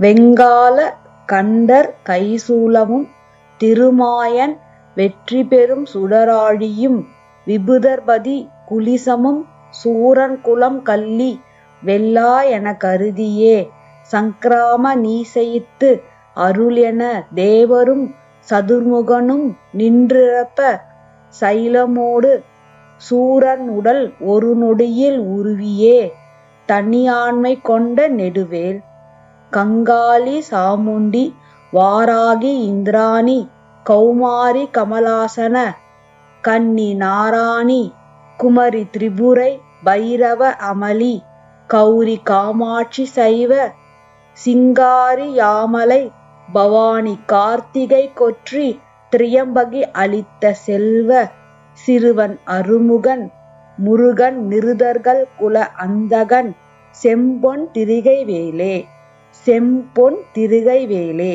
வெங்கால கண்டர் கைசூலமும் திருமாயன் வெற்றிபெறும் சுடராழியும் விபுதர்பதி குலிசமும் சூரன்குலம் கள்ளி வெல்லா எனக் கருதியே. சங்கிராம அருள் என தேவரும் சதுர்முகனும் நின்றிருப்ப சைலமோடு சூரன் உடல் ஒரு நொடியில் உருவியே. தனியாண்மை கொண்ட நெடுவேல் கங்காளி சாமுண்டி வாராகி இந்திராணி கௌமாரி கமலாசன கன்னி நாராணி குமரி திரிபுரை பைரவ அமளி கௌரி காமாட்சி சைவ சிங்காரி யாமலை பவானி கார்த்திகை கொற்றி திரியம்பகி அளித்த செல்வ சிறுவன் அருமுகன் முருகன் நிருதர்கள் குல அந்தகன் செம்பொன் திரிகை வேலே. செம்பொன் திருகை வேலே.